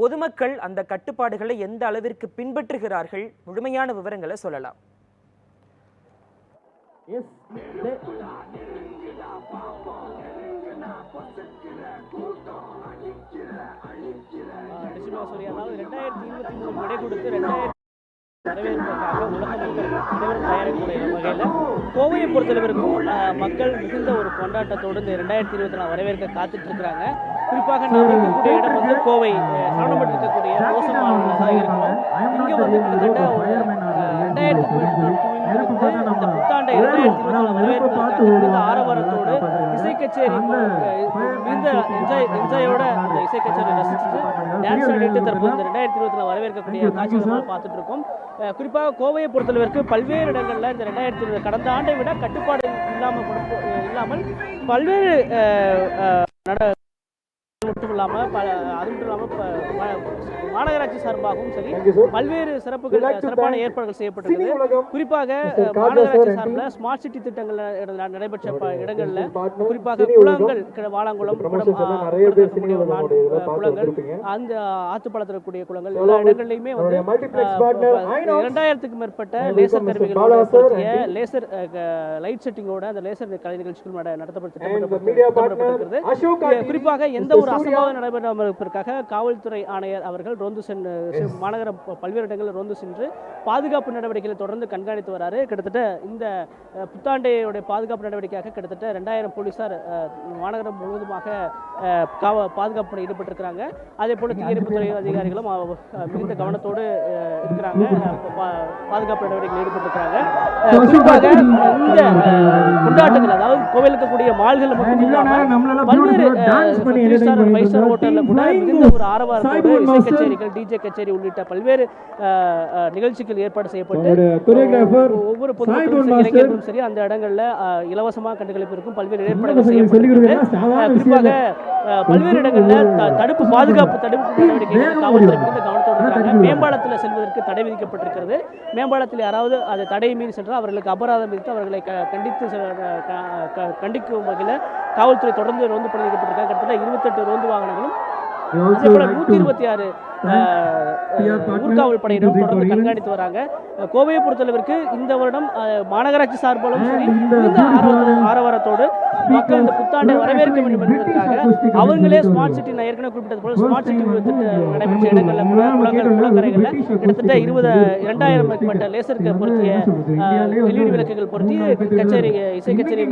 பொதுமக்கள் அந்த கட்டுப்பாடுகளை எந்த அளவிற்கு பின்பற்றுகிறார்கள்? முழுமையான விவரங்களை சொல்லலாம். அதாவது ரெண்டாயிரத்தி இருபத்தி மூணு விடை கொடுத்து ரெண்டாயிரத்தி வரவேற்பதற்காக உலக அனைவரும் தயாரிக்கக்கூடிய வகையில் கோவையை பொறுத்தளவிற்கும் மக்கள் மிகுந்த ஒரு கொண்டாட்டத்தோடு இந்த ரெண்டாயிரத்தி இருபத்தி நாலு வரவேற்க காத்துட்டு இருக்கிறாங்க குறிப்பாக நாம் இருக்கக்கூடிய இடம் வந்து கோவை அஹ், இருக்கக்கூடிய மோசமானதாக இருக்கும். இங்கே வந்து கிட்டத்தட்ட ஒரு ரெண்டாயிரத்தி புத்தாண்டை ரெண்டாயிரத்தி இருபத்தி நாலு மிகுந்த ஆரவாரத்தோடு இசை கச்சேரி மிகுந்த என்ஜாய் என்ஜாயோட அந்த இசை கச்சேரி ரசிச்சுட்டு டான்ஸ் ஆடிட்டு தற்போது இந்த ரெண்டாயிரத்தி இருபத்தி நாலு வரவேற்கக்கூடிய காட்சிகளை பார்த்துட்டு இருக்கோம் குறிப்பாக கோவையை பொறுத்தளவிற்கு பல்வேறு இடங்களில் இந்த ரெண்டாயிரத்தி இருபது கடந்த ஆண்டை விட கட்டுப்பாடு இல்லாமல் இல்லாமல் பல்வேறு நட மட்டும் இல்லாமல் அது மட்டும் இல்லாமல் மாநகராட்சி சார்பாகவும் சரி பல்வேறு சிறப்புகள் சிறப்பான ஏற்பாடுகள் செய்யப்பட்டிருக்குது. குறிப்பாக மாநகராட்சி சார்பில் ஸ்மார்ட் சிட்டி திட்டங்கள் நட- நடைபெற்ற இடங்கள்ல குறிப்பாக குளங்கள் க- வாலாங்குளம் குளம், ஆ, பக்கத்துல இருக்கக்கூடிய ஒரு நான்கு, அஹ், குளங்கள் அந்த ஆத்துப்பாலத்தில் இருக்கக்கூடிய குளங்கள் எல்லா இடங்கள்லையுமே வந்து இரண்டாயிரத்துக்கு மேற்பட்ட லேசர் பொருத்திய லேசர் லைட் செட்டிங்கோட அந்த லேசர் கலை நிகழ்ச்சிகள் நட- நடத்தப்பட்டு குறிப்பாக எந்த ஒரு அசம்பாவிதம் நடைபெறாமல் இருப்பதற்காக காவல்துறை ஆணையர் அவர்கள் ரோந்து சென்று மாநகர பல்வேறு இடங்களில் ரோந்து சென்று பாதுகாப்பு நடவடிக்கைகளை தொடர்ந்து கண்காணித்து வராரு. கிட்டத்தட்ட இந்த புத்தாண்டையுடைய பாதுகாப்பு நடவடிக்கையாக கிட்டத்தட்ட ரெண்டாயிரம் போலீசார் அஹ், மாநகரம் முழுவதுமாக காவ பாதுகாப்பு பணியில் ஈடுபட்டிருக்கிறாங்க. அதே போல தீயணைப்புத்துறை அதிகாரிகளும் மிகுந்த கவனத்தோடு இருக்கிறாங்க. பாதுகாப்பு நடவடிக்கையில் ஈடுபட்டிருக்கிறாங்க. குறிப்பாக இந்த கொண்டாட்டங்கள் அதாவது கோவில் இருக்கக்கூடிய மால்கள் மட்டும் இல்லாமல் பல்வேறு ஃபைவ் ஸ்டார் ஹோட்டலில் கூட மிகுந்த ஒரு ஆரவாரத்தோடு இசை கச்சேரிகள் டிஜே கச்சேரி உள்ளிட்ட பல்வேறு நிகழ்ச்சிகள் ஏற்பாடு செய்யப்பட்டு ஒவ்வொரு- பொதுமக்களும் சரி, இளைஞர்களும் சரி அந்த இடங்கள்ல இலவசமாக கண்டுகளிப்பு இருக்கும் பல்வேறு ஏற்பாடுகள் செய்யப்பட்டிருக்கு. அஹ், குறிப்பாக பல்வேறு இடங்கள்ல தடுப்பு பாதுகாப்பு தடுப்பு நடவடிக்கைகள் காவல்துறை மிகுந்த கவனத்தோடு இருக்காங்க. மேம்பாலத்தில் செல்வதற்கு தடை விதிக்கப்பட்டிருக்கிறது. மேம்பாலத்தில் யாராவது அதை தடை மீறி சென்றால் அவர்களுக்கு அபராதம் விதித்து அவர்களை கண்டித்து கண்டிக்கும் வகையில் காவல்துறை தொடர்ந்து ரோந்து பணி ஈடுபட்டிருக்காங்க கிட்டத்தட்ட இருபத்தெட்டு ரோந்து வாகனங்களும் அதே போல இருபத்தி ஆறு ஊர்காவல் படையினரும் தொடர்ந்து கண்காணித்து வராங்க. கோவையை பொறுத்தளவிற்கு இந்த வருடம் மாநகராட்சி சார்பாலும் சரி மிகுந்த ஆரவாரத்தோடு மக்கள் இந்த புத்தாண்டை வரவேற்க வேண்டும் என்பதற்காக அவங்களே ஸ்மார்ட் சிட்டி நான் ஏற்கனவே குறிப்பிட்டது போல ஸ்மார்ட் சிட்டி நடைபெற்ற இடங்கள்ல கூட குளங்கள் குளக்கரைகள்ல கிட்டத்தட்ட இருபது இரண்டாயிரம் மேற்பட்ட லேசருக்கு பொருத்திய எல்இடி விளக்குகள் பொருத்தி கச்சேரி இசை கச்சேரி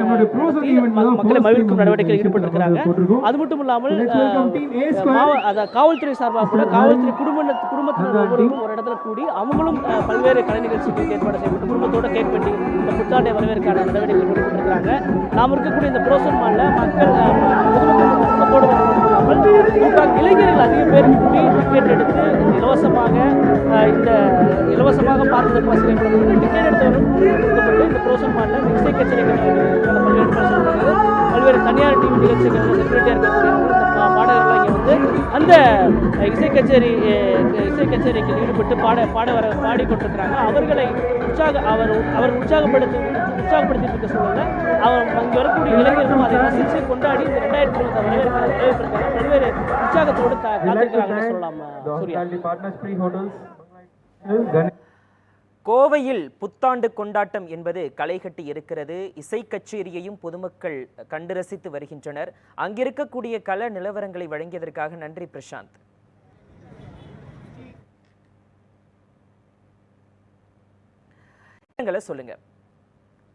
மக்களை மகிழ்க்கும் நடவடிக்கையில் ஈடுபட்டிருக்கிறாங்க. அது மட்டும் இல்லாமல் அஹ், மாவ- அத காவல்துறை சார்பாக கூட காவல்துறை குடும்ப குடும்பத்தினர் ஒவ்வொருவரும் ஒரு இடத்துல கூடி அவங்களும் பல்வேறு கலை நிகழ்ச்சிகளுக்கு ஏற்பாடு செய்யப்பட்டு குடும்பத்தோட கேக் வெட்டி இந்த புத்தாண்டை வரவேற்கான நடவடிக்கைகள் ஈடுபட்டிருக்கிறாங்க நாம் இருக்கக்கூடிய இந்த புரோசன் மால்ல மக்கள் பொதுமக்கள் குடும்பத்தோடு இல்லாமல் இளைஞர்கள் அதிக பேர் கூடி டிக்கெட் எடுத்து இலவசமாக இந்த இலவசமாக வசதி ஏற்படுத்தப்பட்டு டிக்கெட் எடுத்தவரும் கொடுக்கப்பட்டு இந்த புரோசன் மால்ல இசை கச்சேரிகள் பல்வேறு பல்வேறு தனியார் டிவி நிகழ்ச்சிகள் செக்யூரிட்டியாக அந்த இசை கச்சேரி இசை கச்சேரிக்கு ஈடுபட்டு பாட பாட வர பாடிக்கொண்டிருக்கிறாங்க. அவர்களை உற்சாக அவர் அவர் உற்சாகப்படுத்தி உற்சாகப்படுத்திட்டு இருக்க சூழல்ல அவர் அங்கே வரக்கூடிய இளைஞர்களும் அதை ரசித்து கொண்டாடி இந்த ரெண்டாயிரத்தி இருபத்தி வரவேற்பிருக்காங்க பல்வேறு உற்சாகத்தோடு கா- காத்திருக்கிறாங்கன்னு சொல்லலாம் சூர்யா? கோவையில் புத்தாண்டு கொண்டாட்டம் என்பது களைகட்டி இருக்கிறது. இசை கச்சேரியையும் பொதுமக்கள் கண்டு ரசித்து வருகின்றனர். அங்கிருக்கக்கூடிய கள நிலவரங்களை வழங்கியதற்காக நன்றி பிரசாந்த். சொல்லுங்க.